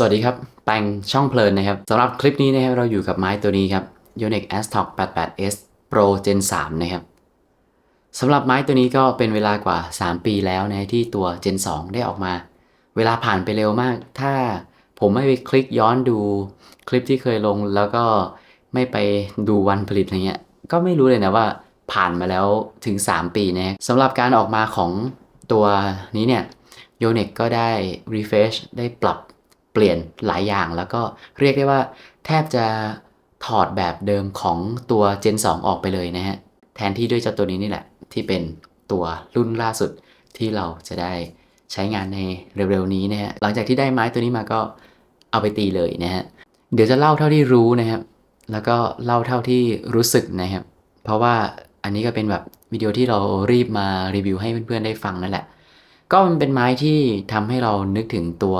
สวัสดีครับ แปงช่องเพลินนะครับสำหรับคลิปนี้นะครับเราอยู่กับไม้ตัวนี้ครับ Yonex Astok 88S Pro Gen 3 นะครับสำหรับไม้ตัวนี้ก็เป็นเวลากว่า 3 ปีแล้วนะที่ตัว Gen 2 ได้ออกมา เวลาผ่านไปเร็วมาก ถ้าผมไม่ไปคลิกย้อนดูคลิปที่เคยลง แล้วก็ไม่ไปดูวันผลิตอะไรเงี้ย ก็ไม่รู้เลยนะว่าผ่านมาแล้วถึง 3 ปีนะสำหรับการออกมาของตัวนี้เนี่ย Yonex ก็ได้ refresh ได้ปรับ ปลี่ยนหลายอย่างแล้วก็เรียกได้ว่า แทบจะถอดแบบเดิมของตัว Gen 2 ออกไปเลยนะฮะ แทนที่ด้วยเจ้าตัวนี้นี่แหละ ที่เป็นตัวรุ่นล่าสุดที่เราจะได้ใช้งานในเร็วๆนี้นะฮะ หลังจากที่ได้ไม้ตัวนี้มาก็เอาไปตีเลยนะฮะ เดี๋ยวจะเล่าเท่าที่รู้นะครับ แล้วก็เล่าเท่าที่รู้สึกนะครับ เพราะว่าอันนี้ก็เป็นแบบวิดีโอที่เรารีบมารีวิวให้เพื่อนๆได้ฟังนั่นแหละ ก็มันเป็นไม้ที่ทำให้เรานึกถึงตัว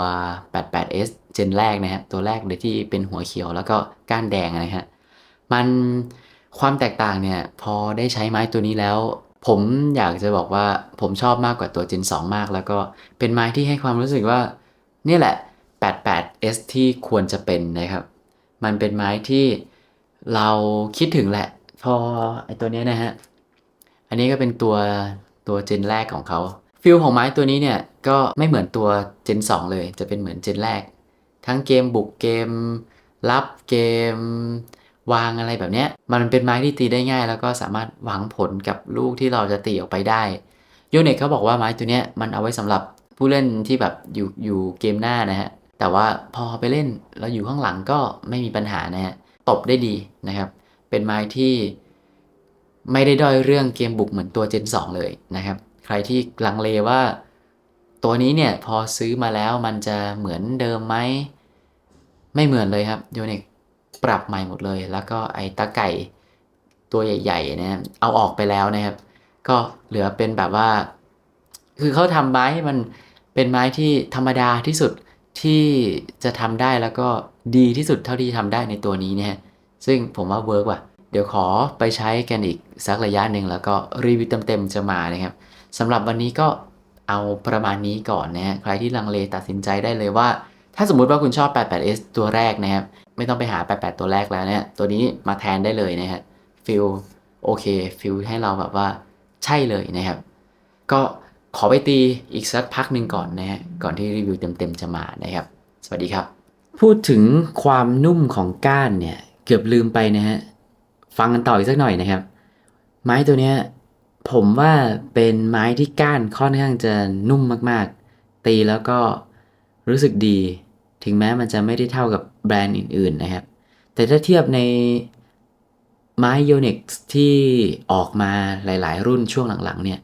88S เจนแรกนะครับตัวแรกเลยที่เป็นหัวเขียวแล้วก็ก้านแดงนะฮะ มันความแตกต่างเนี่ย พอได้ใช้ไม้ตัวนี้แล้ว ผมอยากจะบอกว่าผมชอบมากกว่าตัว Gen 2 มาก แล้วก็เป็นไม้ที่ให้ความรู้สึกว่านี่แหละ 88S ที่ควรจะเป็นนะครับ มันเป็นไม้ที่เราคิดถึงแหละ พอไอตัวเนี้ยนะฮะ อันนี้ก็เป็นตัวตัวเจนแรกของเขา ฟิลของไม้ตัวนี้เนี่ยก็ไม่เหมือนตัวเจน 2 เลย จะเป็นเหมือนเจนแรก ทั้งเกมบุกเกมรับเกม วางอะไรแบบเนี้ย มันเป็นไม้ที่ตีได้ง่าย แล้วก็สามารถหวังผลกับลูกที่เราจะตีออกไปได้โยเน็กเขาบอกว่าไม้ตัวเนี้ยมันเอาไว้สำหรับผู้เล่นที่แบบอยู่อยู่เกมหน้านะฮะแต่ว่าพอไปเล่นแล้วอยู่ข้างหลังก็ไม่มีปัญหานะฮะตบได้ดีนะครับ เป็นไม้ที่ไม่ได้ด้อยเรื่องเกมบุกเหมือนตัว Gen 2เลยนะครับ ใครที่ลังเลว่า ตัวนี้เนี่ยพอซื้อมาแล้วมันจะเหมือนเดิมไหม ไม่เหมือนเลยครับโยน็กปรับใหม่หมดเลย แล้วก็ไอ้ตะไก่ตัวใหญ่ๆนะเอาออกไปแล้วนะครับ ก็เหลือเป็นแบบว่า คือเขาทำไม้ให้มันเป็นไม้ที่ธรรมดาที่สุดที่จะทำได้แล้วก็ดีที่สุดเท่าที่ทำได้ในตัวนี้นะฮะซึ่งผมว่าเวิร์กว่ะ เดี๋ยวขอไปใช้กันอีกสักระยะหนึ่งแล้วก็รีวิวเต็มๆจะมานะครับ สำหรับวันนี้ก็เอาประมาณนี้ก่อนนะฮะใครที่ลังเลตัดสินใจได้เลยว่า ถ้าสมมุติว่าคุณชอบ 88S ตัวแรกนะครับ ไม่ต้องไปหา 88 ตัวแรกแล้วเนี่ยตัวนี้มาแทนได้เลยนะฮะฟิลโอเคฟิลให้เราแบบว่าใช่เลยนะครับ ก็ขอไปตีอีกสักพักหนึ่งก่อนนะฮะก่อนที่รีวิวเต็มๆจะมานะครับ สวัสดีครับ พูดถึงความนุ่มของก้านเนี่ย เกือบลืมไปนะฮะฟังกันต่ออีกสักหน่อยนะครับ ไม้ตัวเนี้ย ผมว่าเป็นไม้ที่ก้านค่อนข้างจะนุ่มมากๆ ตีแล้วก็รู้สึกดี ถึงแม้มันจะไม่ได้เท่ากับแบรนด์อื่น ๆ นะครับ แต่ถ้าเทียบในไม้ Yonex ที่ออกมาหลาย ๆ รุ่นช่วงหลัง ๆ เนี่ย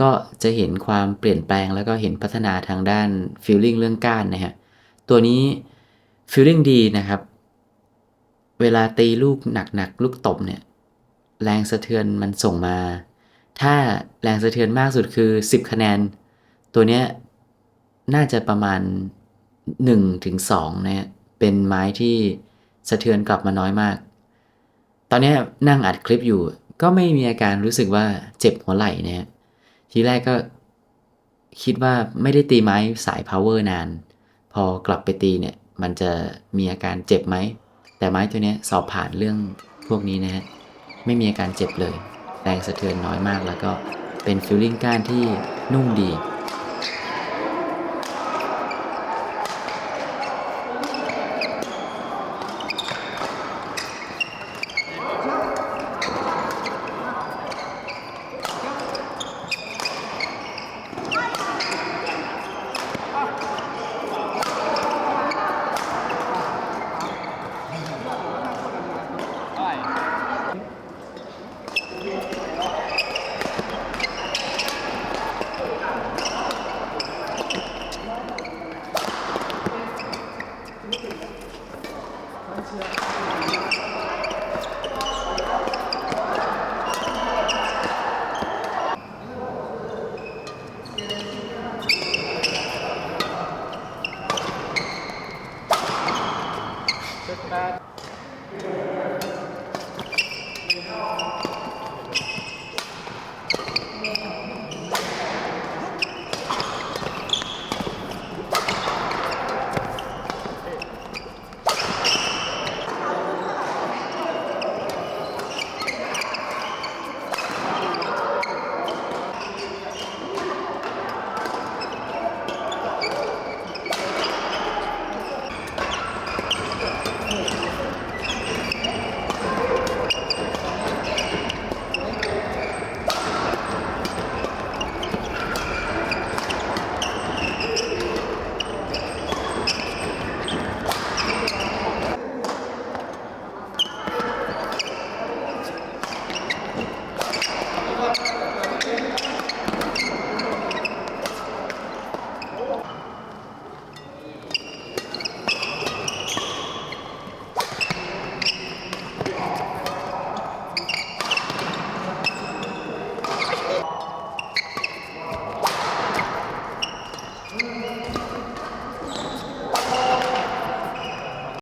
ก็จะเห็นความเปลี่ยนแปลงแล้วก็เห็นพัฒนาทางด้านฟีลลิ่งเรื่องก้านนะฮะ ตัวนี้ฟีลลิ่งดีนะครับ เวลาตีลูกหนัก ๆ ลูกตบเนี่ย แรงสะเทือนมันส่งมา ถ้าแรงสะเทือนมากสุดคือ 10 คะแนน ตัวเนี้ยน่าจะประมาณ1ถึง2นะฮะเป็นไม้ที่สะเทือนกลับมาน้อยมาก ตอนนี้นั่งอัดคลิปอยู่ ก็ไม่มีอาการรู้สึกว่าเจ็บหัวไหล่นะฮะทีแรกก็คิดว่าไม่ได้ตีไม้สาย power นาน พอกลับไปตีเนี่ย มันจะมีอาการเจ็บไหม แต่ไม้ตัวนี้สอบผ่านเรื่องพวกนี้นะฮะ ไม่มีอาการเจ็บเลย แรงสะเทือนน้อยมาก แล้วก็เป็นฟิลลิ่งก้านที่นุ่มดี Yeah.